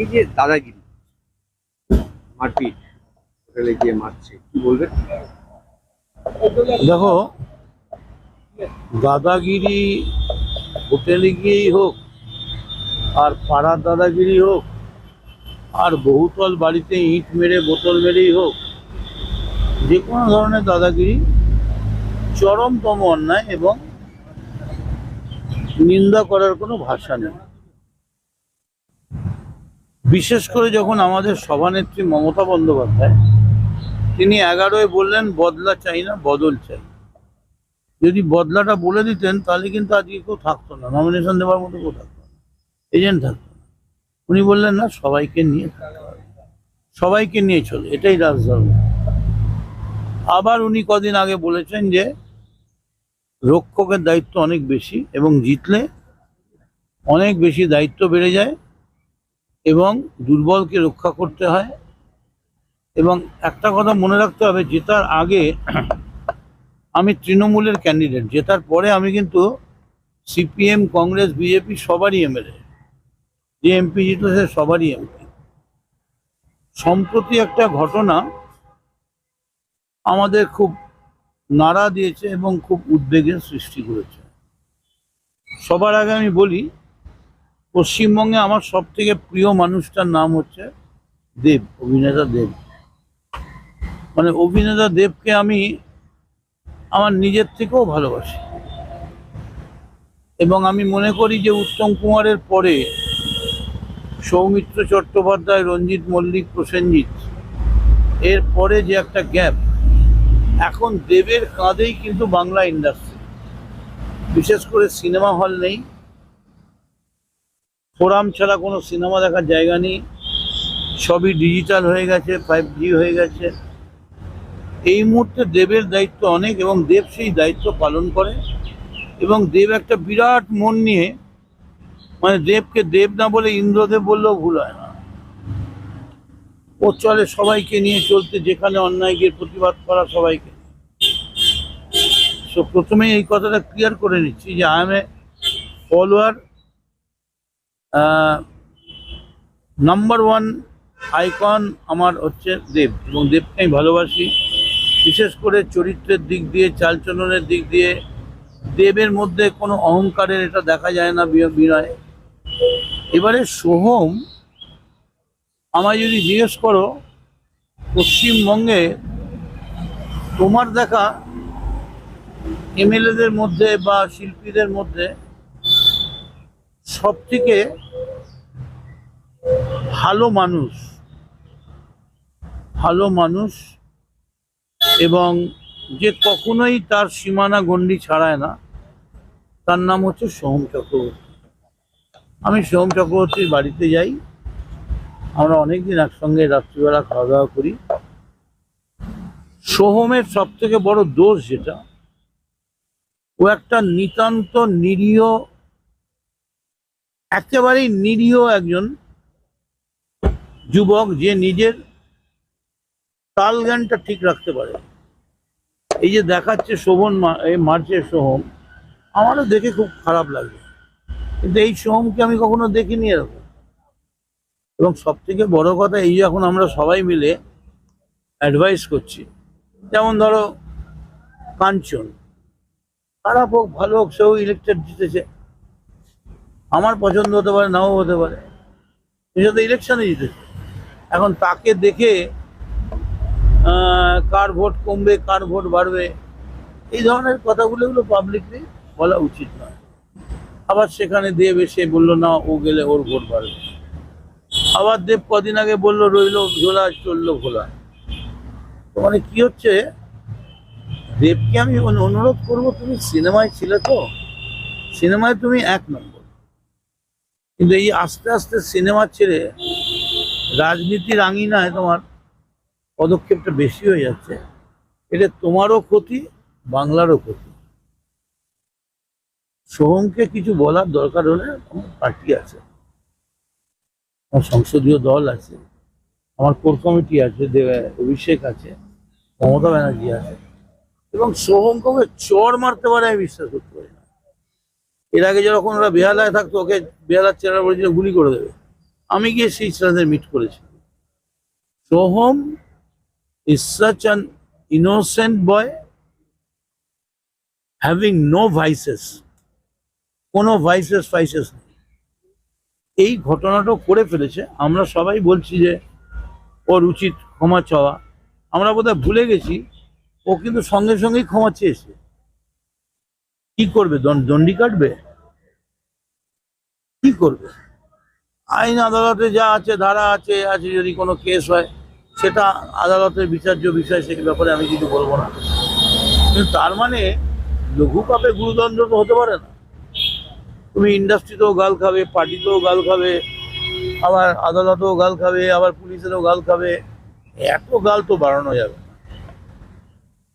এই যে দাদাগিরি, মারপিট, হোটেলে গিয়ে মারছে, কি বলবেন দেখো, দাদাগিরি হোটেলে গিয়েই হোক, আর পাড়ার দাদাগিরি হোক, আর বহুতল বাড়িতে ইট মেরে বোতল মেরেই হোক, যে কোনো ধরনের দাদাগিরি চরমতম অন্যায় এবং নিন্দা করার কোনো ভাষা নেই। বিশেষ করে যখন আমাদের সভানেত্রী মমতা বন্দ্যোপাধ্যায়, তিনি এগারোয় বললেন, বদলা চাই না, বদল চাই। যদি বদলাটা বলে দিতেন, তাহলে কিন্তু আজকে কেউ থাকতো না। নমিনেশন দেওয়ার মতো কেউ থাকতো না। এজেন্ট থাকতো না। উনি বললেন, না, সবাইকে নিয়ে সবাইকে নিয়ে চলে, এটাই রাজধর্ম। আবার উনি কদিন আগে বলেছেন যে, রক্ষকের দায়িত্ব অনেক বেশি এবং জিতলে অনেক বেশি দায়িত্ব বেড়ে যায়। এবং দুর্বলকে রক্ষা করতে হয়। এবং একটা কথা মনে রাখতে হবে, জেতার আগে আমি তৃণমূলের ক্যান্ডিডেট জেতার পরে আমি কিন্তু সিপিএম কংগ্রেস বিজেপি সবারই এমএলএ যে এমপি জিতল সে সবারই এমপি সম্প্রতি একটা ঘটনা আমাদের খুব নাড়া দিয়েছে এবং খুব উদ্বেগের সৃষ্টি করেছে। সবার আগে আমি বলি পশ্চিমবঙ্গে আমার সব থেকে প্রিয় মানুষটার নাম হচ্ছে দেব, অভিনেতা দেব। মানে অভিনেতা দেবকে আমি আমার নিজের থেকেও ভালোবাসি। এবং আমি মনে করি যে উত্তম কুমারের পরে সৌমিত্র চট্টোপাধ্যায়, রঞ্জিত মল্লিক, প্রসেনজিৎ, এর পরে যে একটা গ্যাপ, এখন দেবের কাঁধেই কিন্তু বাংলা ইন্ডাস্ট্রি বিশেষ করে সিনেমা হল নেই। ফোরাম ছাড়া কোনো সিনেমা দেখার জায়গা নেই। সবই ডিজিটাল হয়ে গেছে ফাইভ জি হয়ে গেছে। এই মুহূর্তে দেবের দায়িত্ব অনেক এবং দেব সেই দায়িত্ব পালন করে। এবং দেব একটা বিরাট মন নিয়ে মানে দেবকে দেব না বলে ইন্দ্রদেব বললেও ভুল হয় না। ও চলে সবাইকে নিয়ে চলতে, যেখানে অন্যায় গিয়ে প্রতিবাদ করা সবাইকে। সো প্রথমেই এই কথাটা ক্লিয়ার করে নিচ্ছি যে I am a follower number one icon আমার হচ্ছে দেব এবং দেবকে আমি ভালোবাসি। বিশেষ করে চরিত্রের দিক দিয়ে, চালচলনের দিক দিয়ে, দেবের মধ্যে কোনো অহংকারের এটা দেখা যায় না বিনয়। এবারে সোহম, আমায় যদি জিজ্ঞেস করো, পশ্চিমবঙ্গে তোমার দেখা এমএলএদের মধ্যে বা শিল্পীদের মধ্যে সব থেকে ভালো মানুষ ভালো মানুষ এবং যে কখনোই তার সীমানা গণ্ডি ছাড়ায় না, তার নাম হচ্ছে সোহম চক্রবর্তী। আমি সোহম চক্রবর্তীর বাড়িতে যাই, আমরা অনেকদিন একসঙ্গে রাত্রিবেলা খাওয়া দাওয়া করি। সোহমের সব থেকে বড় দোষ যেটা, ও একটা নিতান্ত নিরীহ একেবারেই নিরীহ একজন যুবক যে নিজের তাল জ্ঞানটা ঠিক রাখতে পারে। এই যে দেখাচ্ছে শোভন মা- এই মার্চের সোহম, আমারও দেখে খুব খারাপ লাগে কিন্তু এই সোহমকে আমি কখনো দেখিনি এরকম। এবং সব থেকে বড় কথা, এই এখন আমরা সবাই মিলে অ্যাডভাইস করছি, যেমন ধরো, কাঞ্চন, খারাপ হোক, ভালো হোক, সেও ইলেকটেড জিতেছে। আমার পছন্দ হতে পারে, নাও হতে পারে। সে তো ইলেকশনে জিতেছে। এখন তাকে দেখে কার ভোট কমবে, কার ভোট বাড়বে, এই ধরনের কথাগুলো এগুলো পাবলিকলি বলা উচিত নয়। আবার সেখানে দেব এসে বলল, না, ও গেলে ওর ভোট বাড়বে। আবার দেব কদিন আগে বলল, রইল ঝোলা, চলল ভোলা তো মানে কি হচ্ছে? দেবকে আমি অনুরোধ করব, তুমি সিনেমায় ছিলে তো? সিনেমায় তুমি এক নম্বর। কিন্তু এই আস্তে আস্তে সিনেমা ছেড়ে রাজনীতির আঙিনায় তোমার পদক্ষেপটা বেশি হয়ে যাচ্ছে। এটা তোমারও ক্ষতি, বাংলারও ক্ষতি। সোহমকে কিছু বলার দরকার হলে আমার পার্টি আছে। আমার সংসদীয় দল আছে। আমার কোর কমিটি আছে অভিষেক আছে, মমতা ব্যানার্জি আছে। এবং সোহমকে চর মারতে পারে আমি বিশ্বাস করতে পারি এর আগে যখন ওরা বেহালায় থাকতো, ওকে বেহালার চেহারা বলেছিল গুলি করে দেবে। আমি গিয়ে সেই ছেলেদের মিট করেছি। Soham is an innocent boy having no vices কোনো ভাইসেস ফাইসেস নেই। এই ঘটনাটা করে ফেলেছে। আমরা সবাই বলছি যে, ওর উচিত ক্ষমা চাওয়া। আমরা বোধহয় ভুলে গেছি, ও কিন্তু সঙ্গে সঙ্গেই ক্ষমা চেয়েছে। কি করবে? দণ্ড- কাটবে? কি করবে? আইন আদালতে যা আছে, ধারা আছে আছে যদি কোনো কেস হয়, সেটা আদালতের বিচার্য বিষয়, সেই ব্যাপারে আমি কিছু বলব না। কিন্তু তার মানে লঘু পাপে গুরুদণ্ড তো হতে পারে না। তুমি ইন্ডাস্ট্রিতেও গাল খাবে, পার্টিতেও গাল খাবে, আবার আদালতেও গাল খাবে, আবার পুলিশেরও গাল খাবে, এত গাল তো বাড়ানো যাবে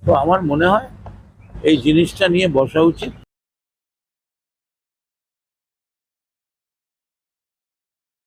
তো আমার মনে হয় এই জিনিসটা নিয়ে বসা উচিত।